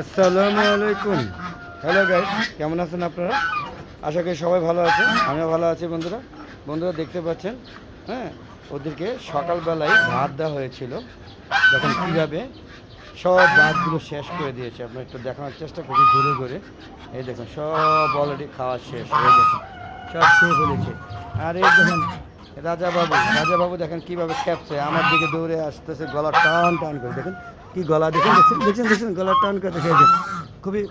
আসসালামু আলাইকুম। Hello guys কেমন আছেন আপনারা? আশা করি সবাই ভালো আছেন। আমিও ভালো আছি বন্ধুরা। বন্ধুরা দেখতে পাচ্ছেন হ্যাঁ ওদেরকে সকালবেলায় ভাত দেওয়া হয়েছিল। যখন কীভাবে সব ভাতগুলো শেষ করে দিয়েছে। আপনার একটু দেখানোর চেষ্টা করি ঘুরে ঘুরে এই দেখুন, সব অলরেডি খাওয়া শেষ হয়ে গেছে। সব খেয়ে ফেলেছে। আর এই দেখুন, রাজাবাবু রাজাবাবু দেখেন কীভাবে খেপছে। আমার দিকে দৌড়ে আসতেছে, গলা টান টান করে। দেখুন কি গলা দেখেন দেখছেন দেখছেন দেখছেন গলা টান করে দেখে খুবই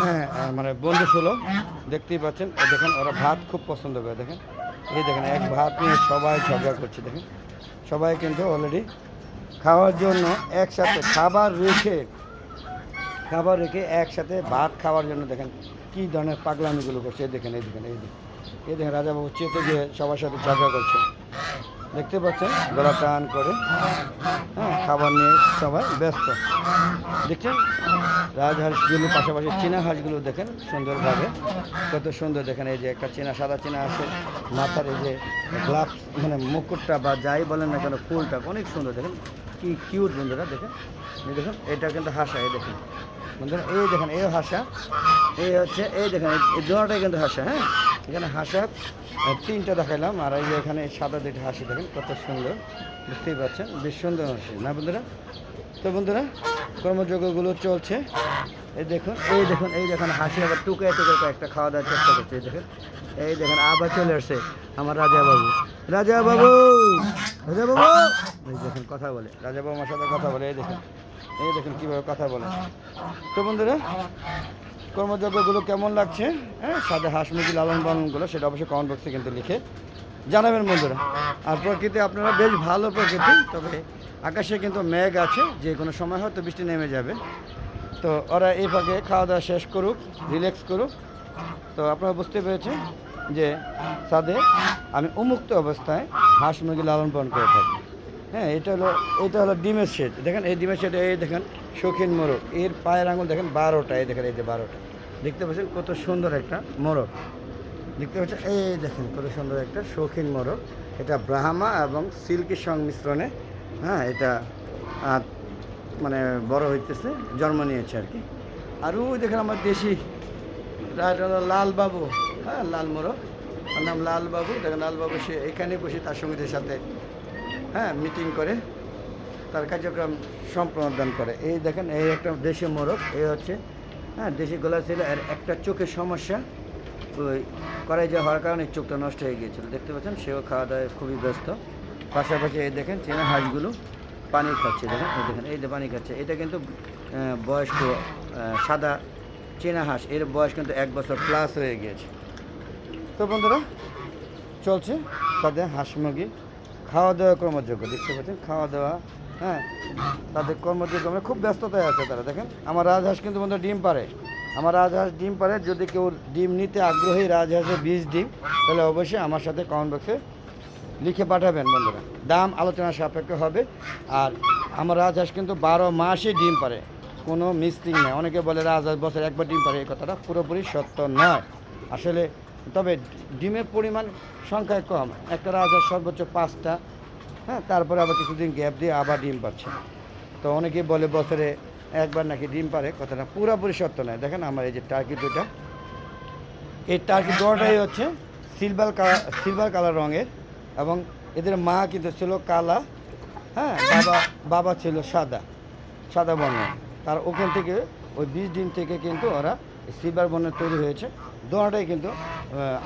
হ্যাঁ মানে বন্ধু সুলভ, দেখতেই পাচ্ছেন। দেখেন, ওরা ভাত খুব পছন্দ করে, দেখেন। এই দেখেন, এক ভাত নিয়ে সবাই ঝগড়া করছে, দেখেন। সবাই কিন্তু অলরেডি খাওয়ার জন্য একসাথে খাবার রেখে খাবার রেখে একসাথে ভাত খাওয়ার জন্য, দেখেন, কী ধরনের পাগলামিগুলো করছে। এই দেখেন এই দেখেন এই দেখেন। এই দেখেন, রাজাবাবু চেতে গিয়ে সবার সাথে ঝগড়া করছে। দেখতে পাচ্ছেন গলা টান করে হ্যাঁ খাবার নিয়ে সবাই ব্যস্ত। দেখছেন রাজহাঁসগুলো পাশাপাশি চীনা হাঁসগুলো দেখেন সুন্দরভাবে, কত সুন্দর দেখেন, এই যে একটা চীনা, সাদা চীনা হাঁসের মাথার এই যে গ্লাভস মানে মুকুটটা বা যাই বলেন না কেন, ফুলটা অনেক সুন্দর দেখেন, কি কিউট বন্ধুরা, দেখেন দেখুন, এটা কিন্তু হাসা, এই দেখেন। বন্ধুরা, এই দেখেন, এই হাসা, এই হচ্ছে, এই দেখেন, এই- এই দুটাই কিন্তু হাসা হ্যাঁ? এখানে হাসা আহ, তিনটা দেখাইলাম। আর এই এখানে সাদা দুইটা হাসি দেখেন কত সুন্দর। বুঝতেই পারছেন বেশ সুন্দর হাসি না বন্ধুরা? তো বন্ধুরা কর্মযোগ্যগুলো চলছে। এই দেখুন এই দেখুন এই দেখুন হাসি আবার টুকে টুকে কয়েকটা খাওয়া দাওয়ার চেষ্টা করছে এই দেখুন। এই দেখুন আবার চলে আসছে আমার রাজা বাবু রাজা বাবু রাজা বাবু এই দেখুন কথা বলে। রাজা বাবু আমার সাথে কথা বলে এই দেখুন। এই দেখুন কীভাবে কথা বলে। তো বন্ধুরা কর্মযজ্ঞগুলো কেমন লাগছে? হ্যাঁ সাথে হাঁস মুরগি লালন পালনগুলো সেটা অবশ্যই কমেন্ট বক্সে কিন্তু লিখে জানাবেন বন্ধুরা। আর প্রকৃতি আপনারা বেশ ভালো প্রকৃতি, তবে আকাশে কিন্তু মেঘ আছে, যে কোনো সময় হয়তো বৃষ্টি নেমে যাবে। তো ওরা এই ফাঁকে খাওয়া দাওয়া শেষ করুক রিল্যাক্স করুক। তো আপনারা বুঝতে পেরেছেন যে সাদে আমি উন্মুক্ত অবস্থায় হাঁস মুরগি লালন পালন করে থাকি। হ্যাঁ এটা হলো এটা হলো ডিমের শেড। দেখেন, এই ডিমের শেড এই দেখেন শৌখিন মোরগ। এর পায়ের আঙুল দেখেন বারোটা, এই দেখেন, এই যে বারোটা। দেখতে পাচ্ছেন কত সুন্দর একটা মোরগ। দেখতে পাচ্ছেন, এই দেখেন কত সুন্দর একটা শৌখিন মোরগ। এটা ব্রাহ্মা এবং সিল্কের সংমিশ্রণে হ্যাঁ এটা মানে বড় হইতেছে, জন্ম নিয়েছে আর কি। আর ওই দেখেন আমার দেশি রা- রা- লাল হ্যাঁ লাল মোরগ। নাম লালবাবু। দেখেন, লালবাবু সে এখানে বসে তার সঙ্গীদের সাথে হ্যাঁ মিটিং করে তার কার্যক্রম সম্পাদন করে। এই দেখেন, এই একটা দেশি মোরগ, এই হচ্ছে হ্যাঁ দেশি গোলা ছিল আর একটা চোখের সমস্যা, ওই করাই যে হওয়ার কারণে চোখটা নষ্ট হয়ে গিয়েছিল। দেখতে পাচ্ছেন, সেও খাওয়া দাওয়ায় খুবই ব্যস্ত। পাশাপাশি এই দেখেন, চেনা হাঁসগুলো পানি খাচ্ছে, দেখেন, এই দেখেন, এই যে পানি খাচ্ছে। এটা কিন্তু বয়স্ক সাদা চেনা হাঁস, এর বয়স কিন্তু এক বছর প্লাস হয়ে গিয়েছে। তো বন্ধুরা, চলছে তাদের হাঁস মুরগি। খাওয়া দাওয়া কর্মযোগ্য, দেখতে পাচ্ছেন? খাওয়া দাওয়া হ্যাঁ? তাদের কর্মযোগ্য মানে খুব ব্যস্ততায় আছে তারা, দেখেন? আমার রাজহাঁস কিন্তু বন্ধু ডিম পারে আমার রাজহাঁস ডিম পারে যদি কেউ ডিম নিতে আগ্রহী রাজহাঁসের বীজ ডিম, তাহলে অবশ্যই আমার সাথে কমেন্ট বক্সে লিখে পাঠাবেন বন্ধুরা। দাম আলোচনা সাপেক্ষ হবে। আর আমার রাজহাঁস কিন্তু বারো মাসই ডিম পারে কোনো মিস্টিং নেই। অনেকে বলে রাজহাঁস বছর একবার ডিম পারে এই কথাটা পুরোপুরি সত্য নয়। আসলে তবে ডিমের পরিমাণ সংখ্যায় কম। একটা রাজহাঁস সর্বোচ্চ পাঁচটা হ্যাঁ তারপরে আবার কিছুদিন গ্যাপ দিয়ে আবার ডিম পাচ্ছে। তো অনেকেই বলে বছরে একবার নাকি ডিম পারে, কথাটা পুরোপুরি সত্য নয়। দেখেন আমার এই যে টার্কি দুটা এই টার্কি দুটাই হচ্ছে সিলভার কালার সিলভার কালার রঙের এবং এদের মা কিন্তু ছিল কালা হ্যাঁ বাবা বাবা ছিল সাদা সাদা বর্ণের। তার ওখান থেকে ওই বীজ ডিম থেকে কিন্তু ওরা সিলভার বর্ণের তৈরি হয়েছে। দোয়াটাই কিন্তু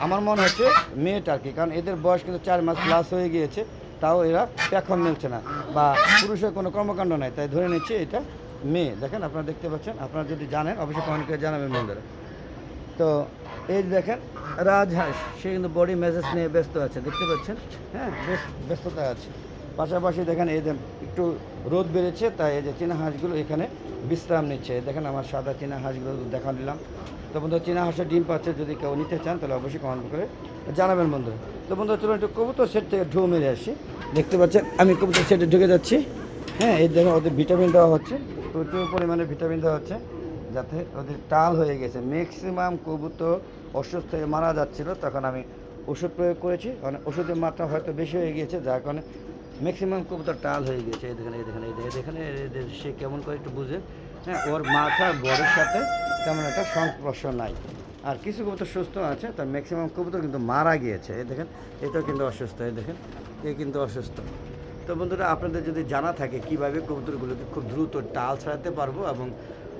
আমার মনে হচ্ছে মেয়ে কি, কারণ এদের বয়স কিন্তু চার মাস প্লাস হয়ে গিয়েছে, তাও এরা পেখন মিলছে না, বা পুরুষের কোনো কর্মকাণ্ড নাই, তাই ধরে নিচ্ছে এটা মেয়ে। দেখেন আপনারা দেখতে পাচ্ছেন, আপনারা যদি জানেন, অবশ্যই কমেন্ট করে জানাবেন বন্ধুরা। তো এই দেখেন, রাজহাঁস, সে কিন্তু বডি মেসেজ নিয়ে ব্যস্ত আছে, দেখতে পাচ্ছেন? হ্যাঁ বেশ ব্যস্ততা আছে। পাশাপাশি দেখেন, এই একটু রোদ বেড়েছে, তাই এই যে চীনা হাঁসগুলো এখানে বিশ্রাম নিচ্ছে। দেখেন আমার সাদা চীনা হাঁসগুলো দেখা নিলাম তো বন্ধু, চীনা হাঁসের ডিম পাচ্ছে যদি কেউ নিতে চান, তাহলে অবশ্যই কমেন্ট করে জানাবেন বন্ধুরা তো বন্ধু, চলুন একটু কবুতর সেট থেকে ঢু মেরে আসি। দেখতে পাচ্ছেন, আমি কবুতর সেটে ঢুকে যাচ্ছি। হ্যাঁ এর জন্য ওদের ভিটামিন দেওয়া হচ্ছে। প্রচুর পরিমাণে ভিটামিন দেওয়া হচ্ছে, যাতে ওদের টাল হয়ে গেছে। ম্যাক্সিমাম কবুতর অসুস্থ হয়ে মারা যাচ্ছিল, তখন আমি ওষুধ প্রয়োগ করেছি। কারণ ওষুধের মাত্রা হয়তো বেশি হয়ে গিয়েছে, যার কারণে ম্যাক্সিমাম কবুতর টাল হয়ে গিয়েছে এই দেখেন এই দেখেন এই দেখেন সে কেমন করে একটু বুঝে। হ্যাঁ ওর মাথা, বড়ের সাথে তেমন একটা সংস্পর্শ নাই। আর কিছু কবুতর সুস্থ আছে, তার ম্যাক্সিমাম কবুতর কিন্তু মারা গিয়েছে। এই দেখেন, এটাও কিন্তু অসুস্থ, এই দেখেন, এ কিন্তু অসুস্থ। তো বন্ধুরা, আপনাদের যদি জানা থাকে কীভাবে কবুতরগুলোকে খুব দ্রুত টাল ছাড়াতে পারব এবং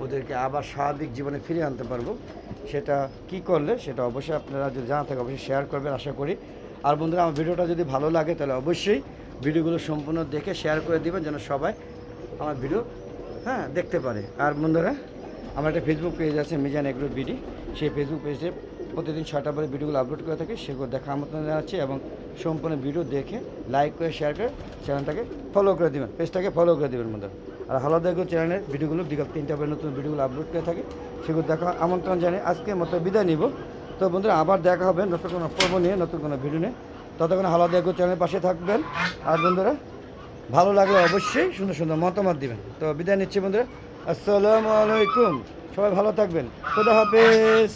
ওদেরকে আবার স্বাভাবিক জীবনে ফিরিয়ে আনতে পারব, সেটা কি করলে সেটা অবশ্যই আপনারা যদি জানা থাকে, অবশ্যই শেয়ার করবেন, আশা করি। আর বন্ধুরা, আমার ভিডিওটা যদি ভালো লাগে, তাহলে অবশ্যই ভিডিওগুলো সম্পূর্ণ দেখে শেয়ার করে দিবেন যেন সবাই আমার ভিডিও হ্যাঁ দেখতে পারে। আর বন্ধুরা, আমার একটা ফেসবুক পেজ আছে, মিজান এগ্রো বিডি। সেই ফেসবুক পেজে প্রতিদিন ছয়টা পরে ভিডিওগুলো আপলোড করে থাকি, সেগুলো দেখা আমন্ত্রণ জানাচ্ছি এবং সম্পূর্ণ ভিডিও দেখে লাইক করে শেয়ার করে চ্যানেলটাকে ফলো করে দেবেন পেজটাকে ফলো করে দেবেন বন্ধুরা। আর হালো দেখো চ্যানেলের ভিডিওগুলো বিগত তিনটা পরে নতুন ভিডিওগুলো আপলোড করে থাকি, সেগুলো দেখা আমন্ত্রণ জানিয়ে আজকে মতো বিদায় নিব। তো বন্ধুরা, আবার দেখা হবে নতুন কোনো পর্ব নিয়ে, নতুন কোনো ভিডিও নিয়ে। ততক্ষণ হালো দেখো চ্যানেলের পাশে থাকবেন। আর বন্ধুরা, ভালো লাগলে অবশ্যই সুন্দর সুন্দর মতামত দিবেন। তো বিদায় নিচ্ছি বন্ধুরা। আসসালামু আলাইকুম। সবাই ভালো থাকবেন। খোদা হাফেজ।